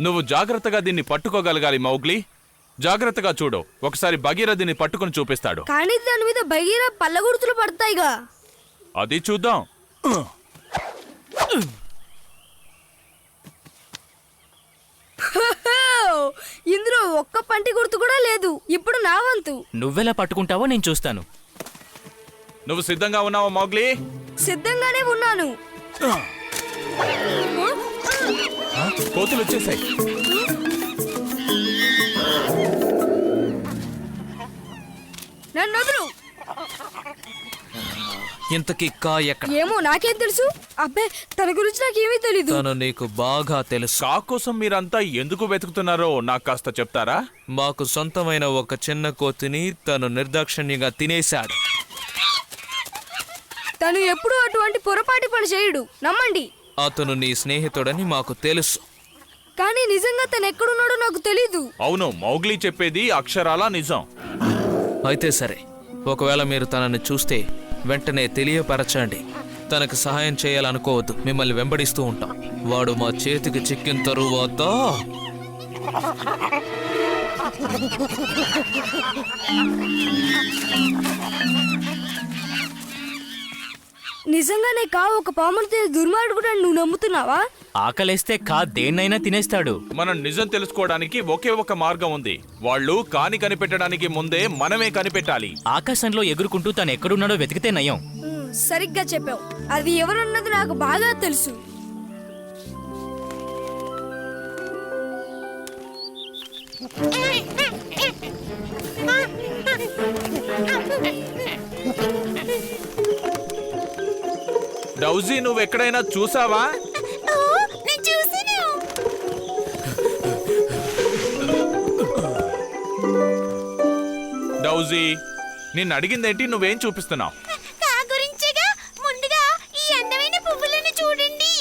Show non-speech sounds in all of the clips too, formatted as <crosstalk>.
నువ్వు జాగ్రత్తగా దీన్ని పట్టుకోగలగాలి మౌగ్లీ. జాగ్రత్తగా చూడు. ఒకసారి బగీర దీన్ని పట్టుకుని చూపిస్తాడు. కానీ దాని మీద బగిర పళ్ళ గుర్తులు పడతాయిగా. అది చూద్దాం హో! ఇందులో ఒక్క పంటి గుర్తు కూడా లేదు. ఇప్పుడు నా వంతు. నువ్వెలా పట్టుకుంటావో నేను చూస్తాను. నువ్వు సిద్ధంగా ఉన్నావా మౌగ్లీ? సిద్ధంగానే ఉన్నాను. కోతులు వచ్చేసాయి. నన్ను వదులు. ఇంతకీ కా ఎక్కడ? ఏమో నాకేం తెలుసు? అబ్బే తన గురించి నాకేమీ తెలీదు. తను నీకు బాగా తెలుసు. కా కోసం మీరంతా ఎందుకు వెతుకుతున్నారో నాకు కాస్త చెప్తారా? మాకు సొంతమైన ఒక చిన్న కోతిని తను నిర్దాక్షిణ్యంగా తినేశాడు. తను ఎప్పుడూ అటువంటి పొరపాటి పని చేయడు. నమ్మండి. అతను నీ స్నేహితుడని మాకు తెలుసు. కానీ నిజంగా తను ఎక్కడున్నాడో నాకు తెలీదు. అవును మౌగ్లీ చెప్పేది అక్షరాలా నిజం. అయితే సరే ఒకవేళ మీరు తనని చూస్తే వెంటనే తెలియపరచండి. తనకు సహాయం చేయాలనుకోవద్దు. మిమ్మల్ని వెంబడిస్తూ ఉంటాం. వాడు మా చేతికి చిక్కిన తరువాత నిజంగానే కా ఒక పాముని దుర్మార్గుడు అని నువ్వు నమ్ముతున్నావా? ఆకలేస్తే కా దేన్నైనా తినేస్తాడు. మనం నిజం తెలుసుకోవడానికి ఒకే ఒక మార్గం ఉంది. వాళ్ళు కాని కనిపెట్టడానికి ముందే మనమే కనిపెట్టాలి. ఆకాశంలో ఎగురుకుంటూ తను ఎక్కడున్నాడో వెతికితే నయం. సరిగ్గా చెప్పావు. అది ఎవరన్నది నాకు బాగా తెలుసు. డౌజీ నువ్వు ఎక్కడైనా చూసావా? డౌజీ నిన్ను అడిగిందేంటి? నువ్వేం చూపిస్తున్నావు? నా గురించేగా? ముందుగా ఈ అందమైన పువ్వులను చూడండి.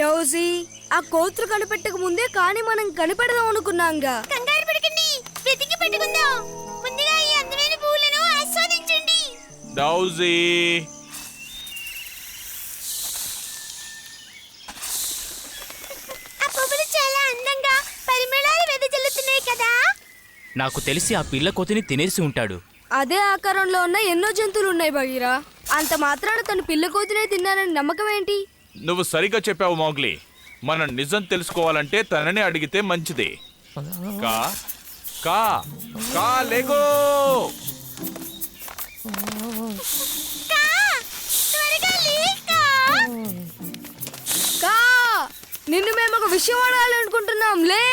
డౌజీ ఆ కోతులు కనిపెట్టక ముందే కానీ మనం కనిపెడదాం అనుకున్నాంగా. కంగారు పడకండి. వెతికి పెట్టుకుందాం. ముందుగా ఈ అందమైన పువ్వులను ఆస్వాదించండి. డౌజీ ఆ పువ్వులు చాలా అందంగా పరిమళాలు వెదజల్లుతున్నాయి కదా నాకు తెలిసి ఆ పిల్ల కోతిని తినేసి ఉంటాడు. అదే ఆకారంలో ఉన్న ఎన్నో జంతువులు ఉన్నాయి బగీరా అంత మాత్రాన తను పిల్ల కోతినే తిన్నానని నమ్మకం ఏంటి? నువ్వు సరిగా చెప్పావు మౌగ్లీ. మనం నిజం తెలుసుకోవాలంటే తనని అడిగితే మంచిది. కా కా కా లేగో త్వరగా లేకా కా నిన్ను మేము ఒక విషయం అడగాలనుకుంటున్నాం లే!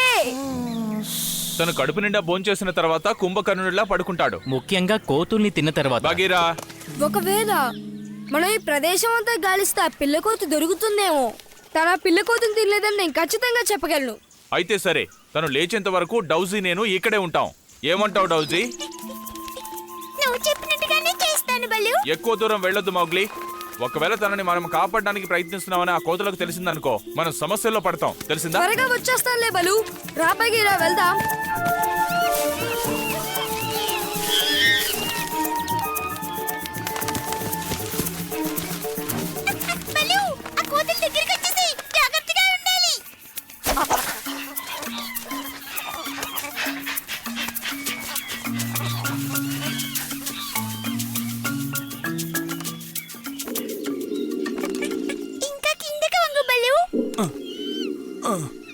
తను కడుపు నిండా భోంచేసిన తర్వాత కుంభకర్ణుడిలా పడుకుంటాడు. ముఖ్యంగా కోతుల్ని తిన్న తర్వాత. బగీరా ఒకవేళ మనం ఈ ప్రదేశం అంతా గాలిస్తే ఆ పిల్ల కోతి దొరుకుతుందేమో. తన ఆ పిల్ల కోతిని తినలేదని నేను ఖచ్చితంగా చెప్పగలను. అయితే సరే తను లేచేంత వరకు డౌజీ నేను ఇక్కడే ఉంటాం. ఏమంటావు డౌజీ? నువ్వు చెప్పినట్టుగానే చేస్తాను బలు ఎక్కువ దూరం వెళ్ళొద్దు మౌగ్లీ. ఒకవేళ తనని మనం కాపాడడానికి ప్రయత్నిస్తున్నామని ఆ కోతులకు తెలిసిందనుకో మనం సమస్యల్లో పడతాం. తెలిసిందా? త్వరగా వచ్చేస్తానులే బలు. రా వెళ్దాం.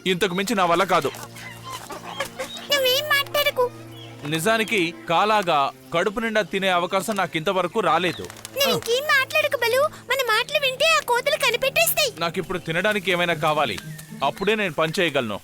ఇంతకు మించి నా వల్ల కాదు. నిజానికి కాలాగా కడుపు నిండా తినే అవకాశం నాకు ఇంతవరకు రాలేదు. నాకు ఇప్పుడు తినడానికి ఏమైనా కావాలి. అప్పుడే నేను పని చేయగలను.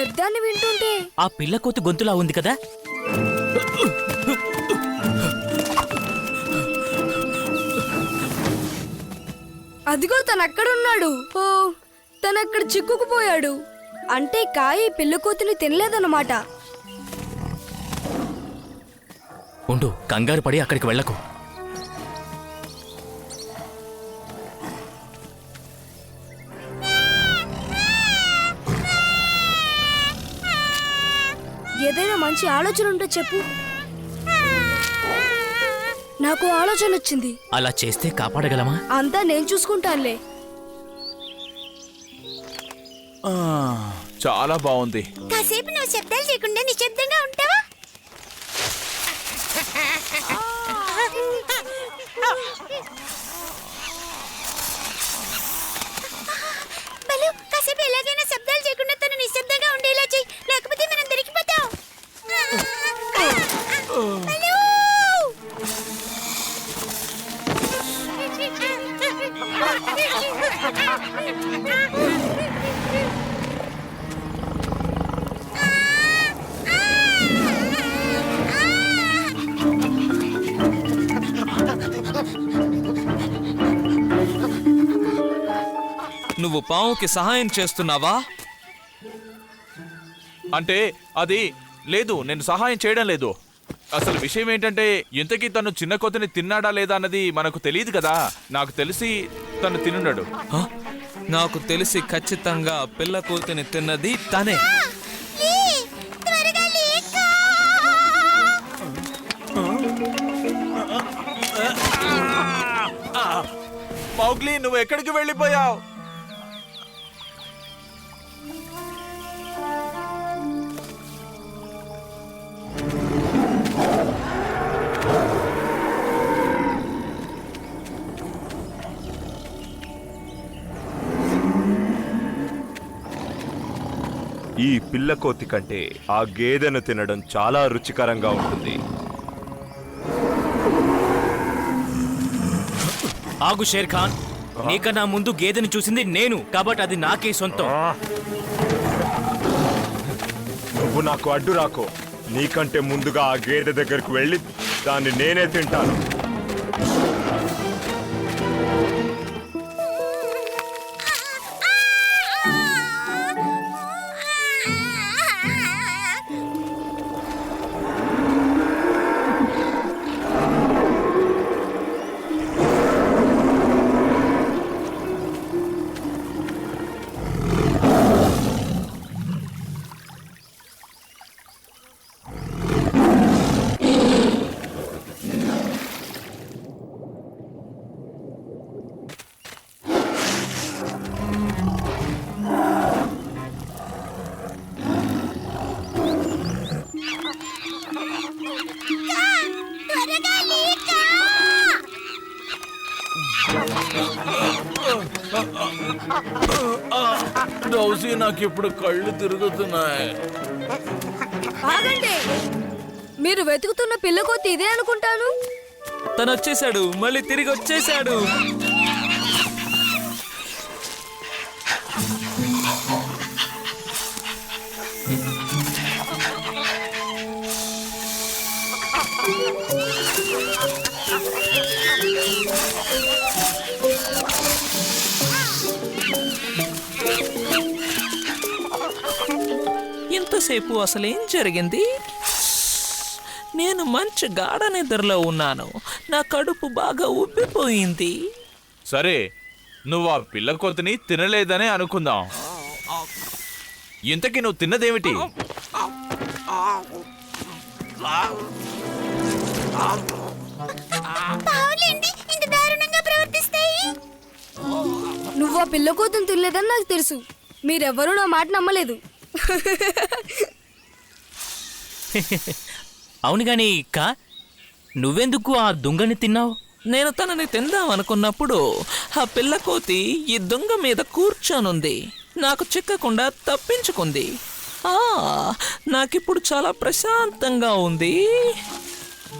శబ్దాన్ని వింటుంటే. ఆ పిల్ల గొంతులా ఉంది కదా? అదిగో తనక్కడున్నాడు. ఓ తనక్కడ చిక్కుకుపోయాడు. అంటే కాయి పిల్ల కోతిని తినలేదన్నమాట. ఉండు కంగారు పడి అక్కడికి వెళ్ళకు. మంచి ఆలోచన ఉంటే చెప్పు. నాకు ఆలోచన వచ్చింది. అలా చేస్తే కాపాడగలమా? అంతా నేను చూసుకుంటానులే. ఆ, చాలా బాగుంది. కాసేపు నువ్వు శబ్దాలు చేయకుండా నిశ్శబ్దంగా ఉంటావా? బలు కాసేపు ఎలాగైనా శబ్దాలు చేయకుండా తను నిశ్శబ్దంగా నువ్వు పావుకి సహాయం చేస్తున్నావా? అంటే అది లేదు నేను సహాయం చేయడం లేదు. అసలు విషయం ఏంటంటే ఇంతకీ తను చిన్న కొత్తని తిన్నాడా లేదా అన్నది మనకు తెలియదు కదా. నాకు తెలిసి తను తినున్నాడు. నాకు తెలిసి ఖచ్చితంగా పిల్ల కూతుని తిన్నది తనే. మౌగ్లీ నువ్వు ఎక్కడికి వెళ్ళిపోయావు? ఈ పిల్లకోతి కంటే ఆ గేదెను తినడం చాలా రుచికరంగా ఉంటుంది. ఆగు షేర్ ఖాన్ నీకన్నా ముందు గేదెని చూసింది నేను కాబట్టి అది నాకే సొంతం. నువ్వు నాకు అడ్డు రాకో. నీకంటే ముందుగా ఆ గేదె దగ్గరకు వెళ్ళి దాన్ని నేనే తింటాను. రౌసీ నాకు ఇప్పుడు కళ్ళు తిరుగుతున్నాయి. ఆగండి. మీరు వెతుకుతున్న పిల్ల కోతి ఇదే అనుకుంటాను? తను వచ్చేసాడు మళ్ళీ తిరిగి వచ్చేసాడు ఇంతసేపు అసలేం జరిగింది? నేను మంచి గాఢ నిద్రలో ఉన్నాను. నా కడుపు బాగా ఉబ్బిపోయింది. సరే నువ్వు ఆ పిల్ల కొత్తని తినలేదనే అనుకుందాం. ఇంతకీ నువ్వు తిన్నదేమిటి? నువ్వు ఆ పిల్ల కోతిని తినలేదని నాకు తెలుసు. మీరెవ్వరూ నా మాట నమ్మలేదు. <laughs> అవును గాని కా నువ్వెందుకు ఆ దుంగని తిన్నావు? నేను తనని తిందాం అనుకున్నప్పుడు ఆ పిల్లకోతి ఈ దొంగ మీద కూర్చోనుంది. నాకు చిక్కకుండా తప్పించుకుంది. ఆ నాకిప్పుడు చాలా ప్రశాంతంగా ఉంది.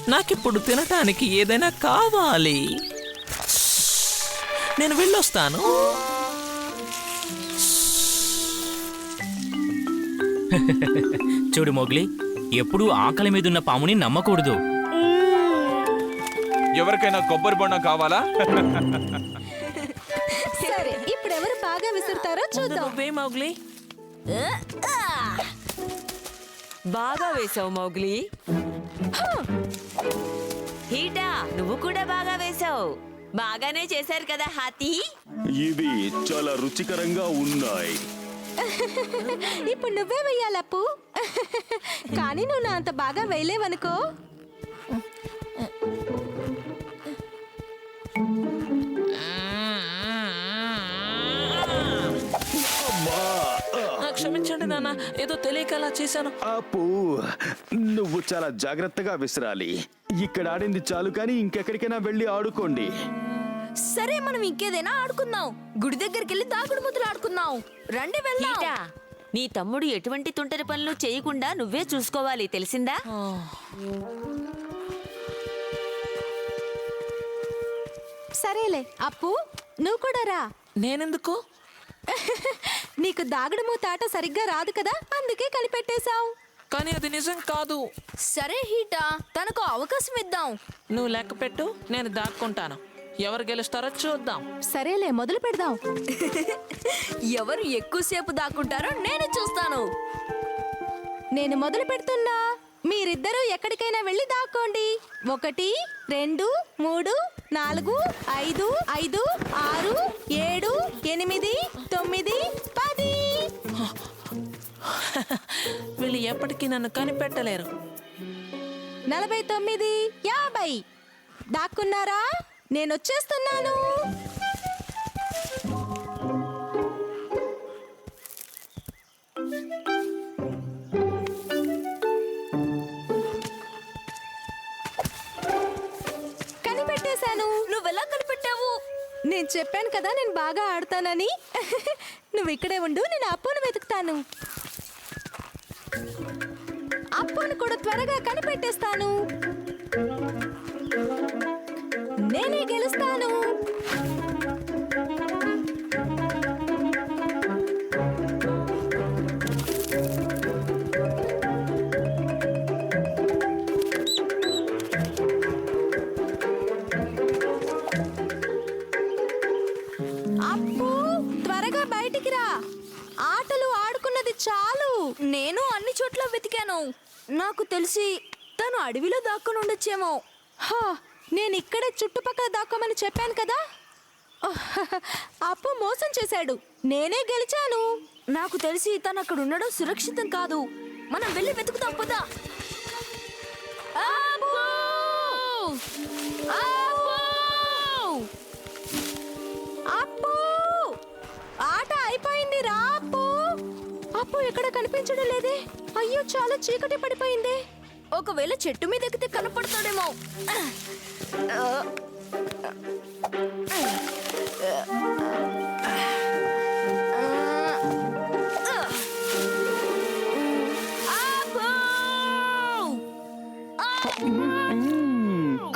నాకిప్పుడు తినటానికి ఏదైనా కావాలి. నేను వెళ్ళొస్తాను. <laughs> చూడు మోగ్లీ ఎప్పుడూ ఆకలి మీదున్న పాముని నమ్మకూడదు. ఎవరికైనా కొబ్బరి బొండం కావాలా? చూద్దాం. నువ్వే మౌగ్లీ. బాగా వేసావు మౌగ్లీ. హీటా నువ్వు కూడా బాగా వేసావు. బాగానే చేశారు కదా హాతీ. ఇవి చాలా రుచికరంగా ఉన్నాయి. <laughs> ఇప్పుడు నువ్వే వెయ్యాలప్పు <laughs> కానీ నువ్వు నా అంత బాగా వేయలేవనుకో ఆ, క్షమించండి నాన్న ఏదో తెలియక అలా చేశాను. అప్పు నువ్వు చాలా జాగ్రత్తగా విసరాలి. ఇక్కడ ఆడింది చాలు కానీ ఇంకెక్కడికైనా వెళ్ళి ఆడుకోండి. సరే మనం ఇంకేదైనా ఆడుకుందాం. గుడి దగ్గరికి వెళ్ళి దాగుడు ముద్దులు ఆడుకుందాం. రండి వెళ్దాం. నీ తమ్ముడు ఎటువంటి తుంటరి పనులు చేయకుండా నువ్వే చూసుకోవాలి తెలిసిందా? సరేలే అప్పు నువ్వు కూడా రా. నేనెందుకు? <laughs> నీకు దాగుడు మూతాట సరిగ్గా రాదు కదా అందుకే కనిపెట్టేశావు కానీ అది నిజం కాదు. సరే హీటా తనకు అవకాశం ఇద్దాం. నువ్వు లెక్క పెట్టు నేను దాక్కుంటాను. ఎవరు గెలుస్తారో చూద్దాం. సరేలే మొదలు పెడదాం. ఎవరు ఎక్కువసేపు దాక్కుంటారో నేను చూస్తాను. నేను మొదలు పెడుతున్నా. మీరిద్దరూ ఎక్కడికైనా వెళ్ళి దాక్కోండి. ఒకటి రెండు మూడు నాలుగు ఐదు ఐదు ఆరు ఏడు ఎనిమిది తొమ్మిది పది. వీళ్ళు ఎప్పటికీ నన్ను కనిపెట్టలేరు. నలభై తొమ్మిది యాభై. దాక్కున్నారా? నేను వచ్చేస్తున్నాను కనిపెట్టేశాను. నువ్వెలా కనిపెట్టావు? నేను చెప్పాను కదా నేను బాగా ఆడతానని. <laughs> నువ్వు ఇక్కడే ఉండు నేను అప్పును వెతుకుతాను. అప్పును కూడా త్వరగా కనిపెట్టేస్తాను. నేనే గెలుస్తాను. అప్పు త్వరగా బయటికి రా. ఆటలు ఆడుకున్నది చాలు. నేను అన్ని చోట్ల వెతికాను. నాకు తెలిసి తను అడవిలో దాక్కుని ఉండొచ్చేమో హా, నేను ఇక్కడే చుట్టుపక్కల దాక్కోమని చెప్పాను కదా? అప్పు మోసం చేశాడు. నేనే గెలిచాను. నాకు తెలిసి తను అక్కడ ఉండడం సురక్షితం కాదు. మనం వెళ్ళి వెతుకుతాం పదా. అప్పు! అప్పు! ఆట అయిపోయింది రా అప్పు. అప్పు ఎక్కడ కనిపించడం లేదే? అయ్యో చాలా చీకటి పడిపోయింది. ఒకవేళ చెట్టు మీద ఎక్కితే కనపడతాడేమో.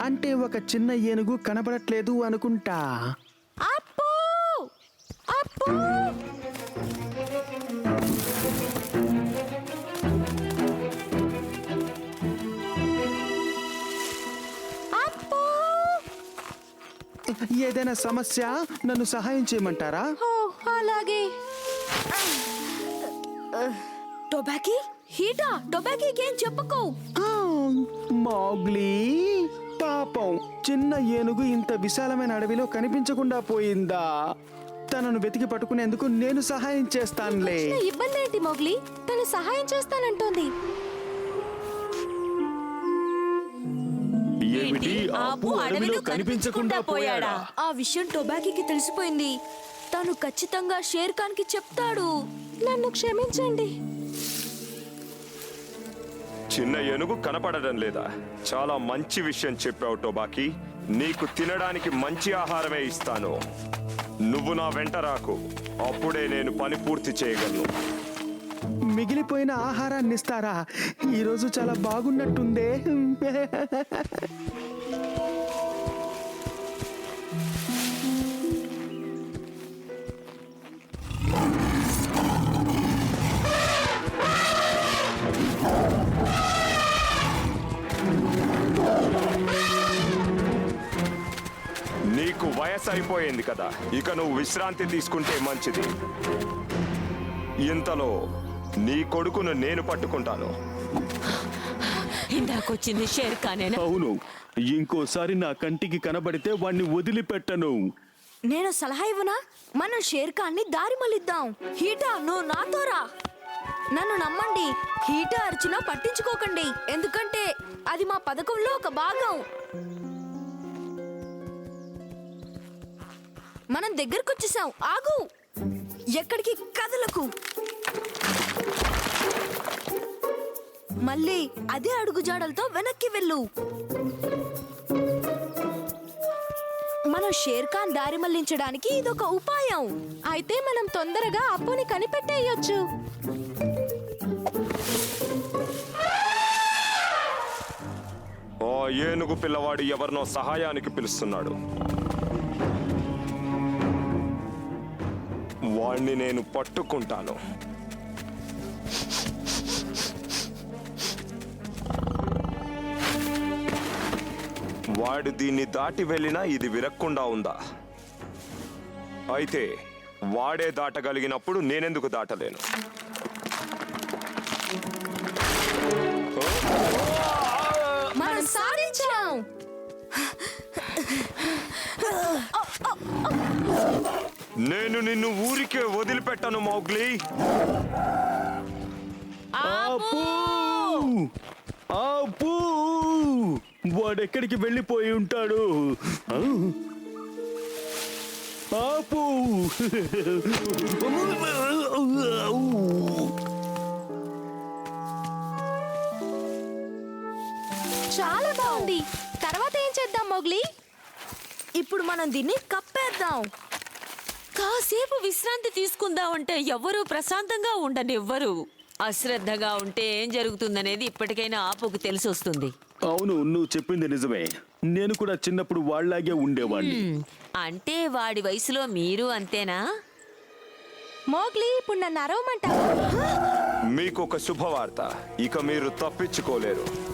అంటే ఒక చిన్న ఏనుగు కనబడట్లేదు అనుకుంటా. అప్పు అప్పు అప్పు ఏదైనా సమస్య నన్ను సహాయం చేయమంటారా? ఓ అలాగే. టొబాకీ? హీటా? టొబాకీకి ఏం చెప్పుకో. ఆ, మౌగ్లీ పాపం. చిన్న ఏనుగు ఇంత విశాలమైన అడవిలో కనిపించకుండా పోయిందా? తనను వెతికి పట్టుకునేందుకు నేను సహాయం చేస్తానులే. ఇబ్బంది ఏంటి మొగ్లీ? తను సహాయం చేస్తానంటోంది. ఆపు అడవిలో కనిపించకుండా పోయాడా? ఆ విషయం టొబాకీకి తెలిసిపోయింది. తను ఖచ్చితంగా షేర్ ఖాన్కి చెప్తాడు. నన్ను క్షమించండి. చిన్న ఏనుగు కనపడడం లేదా? చాలా మంచి విషయం చెప్పావు టోబాకి. నీకు తినడానికి మంచి ఆహారమే ఇస్తాను. నువ్వు నా వెంట రాకు. అప్పుడే నేను పని పూర్తి చేయగలను. మిగిలిపోయిన ఆహారాన్ని ఇస్తారా ఈరోజు చాలా బాగున్నట్టుందే. అయిపోయింది కదా. ఇక నువ్వు విశ్రాంతి తీసుకుంటే మంచిది. ఇంతలో నీ కొడుకును నేను పట్టుకుంటాను. ఇందాకొచ్చింది షేర్ ఖానేనా? అవును. ఇంకోసారి నా కంటికి కనబడితే వాణ్ణి వదిలిపెట్టను. నేను సలహా ఇవ్వనా? మనం షేర్ ఖాన్ని దారి మళ్ళిద్దాం. హీటా నువ్వు నాతో రా. నన్ను నమ్మండి. హీటా అరిచినా పట్టించుకోకండి. ఎందుకంటే అది మా పథకంలో ఒక భాగం. మనం దగ్గరకు వచ్చేసాం ఆగు. ఎక్కడికి? కదలకు. మళ్ళీ అదే అడుగుజాడలతో వెనక్కి వెళ్ళు. మనం షేర్ ఖాన్ దారి మళ్ళించడానికి ఇదొక ఉపాయం. అయితే మనం తొందరగా అప్పుని కనిపెట్టేయొచ్చు. ఏనుగు పిల్లవాడు ఎవరినో సహాయానికి పిలుస్తున్నాడు. వాణ్ణి నేను పట్టుకుంటాను. వాడు దీన్ని దాటి వెళ్ళినా ఇది విరక్కుండా ఉందా? అయితే వాడే దాటగలిగినప్పుడు నేనెందుకు దాటలేను? మనం సాధించాం నేను నిన్ను ఊరికే వదిలిపెట్టను మౌగ్లీ. ఆపు! ఆపు! వాడెక్కడికి వెళ్ళిపోయి ఉంటాడు? ఆపు! చాలా బాగుంది. తర్వాత ఏం చేద్దాం మొగ్లీ? ఇప్పుడు మనం దీన్ని కప్పేద్దాం. కాసేపు విశ్రాంతి తీసుకుందామంటే ఎవరు ప్రశాంతంగా ఉండనివ్వరు. అశ్రద్ధగా ఉంటే ఏం జరుగుతుందనేది ఇప్పటికైనా ఆపుకు తెలిసి వస్తుంది అవును నువ్వు చెప్పింది నిజమే. నేను కూడా చిన్నప్పుడు వాళ్ళలాగే ఉండేవాడిని అంటే వాడి వయసులో మీరు అంతేనా? మోగ్లీ ఇప్పుడు నన్ను అరవమంటావా. మీకు ఒక శుభవార్త. ఇక మీరు తప్పించుకోలేరు.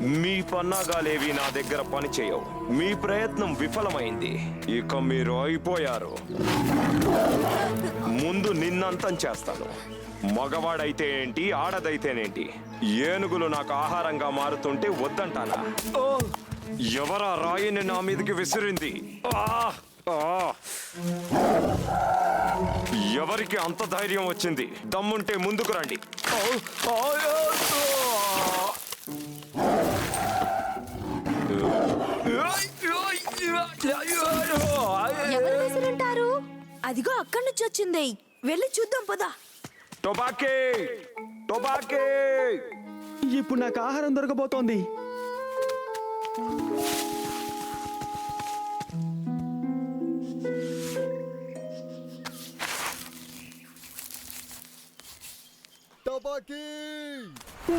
మీ పన్నాగాలేవి నా దగ్గర పనిచేయవు. మీ ప్రయత్నం విఫలమైంది. ఇక మీరు అయిపోయారు. ముందు నిన్నంతం చేస్తాను. మగవాడైతే ఏంటి ఆడదైతేనేంటి? ఏనుగులు నాకు ఆహారంగా మారుతుంటే వద్దంటానా! ఎవరా రాయిని నా మీదకి విసిరింది! ఎవరికి అంత ధైర్యం వచ్చింది? దమ్ముంటే ముందుకు రండి. ఎవరు విసిరుంటారు అదిగో అక్కడి నుంచి వచ్చింది. వెళ్ళి చూద్దాం పదా. టొబాకే! టొబాకే! ఇప్పుడు నాకు ఆహారం దొరకబోతోంది.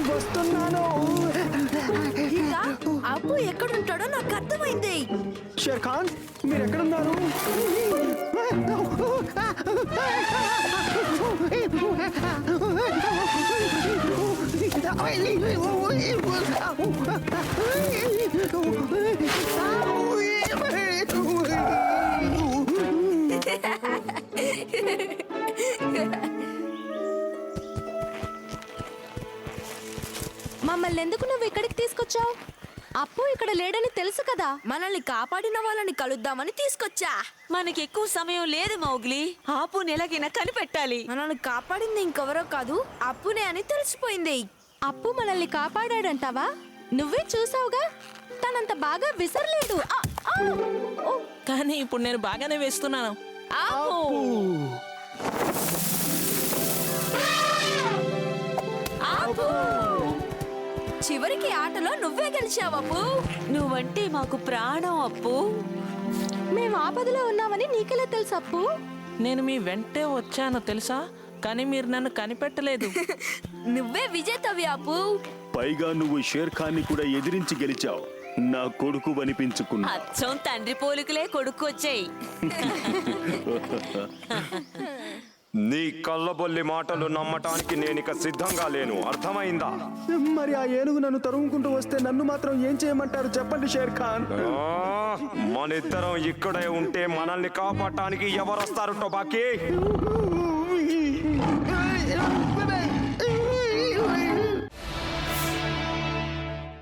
వస్తున్నాను. ఇంకా అప్పు ఎక్కడుంటాడో నాకు అర్థమైంది. షేర్ ఖాన్ మీరు ఎక్కడున్నారు <laughs> మమ్మల్ని ఎందుకు నువ్వు ఇక్కడికి తీసుకొచ్చావు? అప్పు ఇక్కడ లేడని తెలుసు కదా. మనల్ని కాపాడిన వాళ్ళని కలుద్దామని తీసుకొచ్చా? మనకి ఎక్కువ సమయం లేదు మౌగ్లీ. ఆపు నెలగిన కనిపెట్టాలి. మనల్ని కాపాడింది ఇంకెవరో కాదు అప్పునే అని తెలిసిపోయింది. అప్పు మనల్ని కాపాడాడంటావా? నువ్వే చూసావుగా? తనంత బాగా విసరలేదు. ఆ, ఆ! ఓ, కానీ ఇప్పుడు నేను బాగానే వేస్తున్నాను. ఆపు! ఆపు! చివరికి ఆటలో నువ్వే గెలిచావు అప్పు. నువ్వంటే మాకు ప్రాణం అప్పు. మేము ఆపదలో ఉన్నామని నీకెలా తెలుసు అప్పు? నేను మీ వెంటే వచ్చాను తెలుసా? కానీ మీరు నన్ను కనిపెట్టలేదు. <laughs> నువ్వే విజేతవి అప్పు. పైగా నువ్వు షేర్ ఖాన్ని కూడా ఎదిరించి గెలిచావు. నా కొడుకు అనిపించుకున్నా అచ్చం తండ్రి పోలికలే కొడుకు వచ్చాయి. <laughs> నీ కళ్ళబొల్లి మాటలు నమ్మటానికి నేనిక సిద్ధంగా లేను. అర్థమైందా? మరి ఆ ఏనుగు నన్ను తరుముకుంటూ వస్తే నన్ను మాత్రం ఏం చేయమంటారు చెప్పండి షేర్ ఖాన్. మనిద్దరం ఇక్కడే ఉంటే మనల్ని కాపాడటానికి ఎవరొస్తారు టొబాకీ?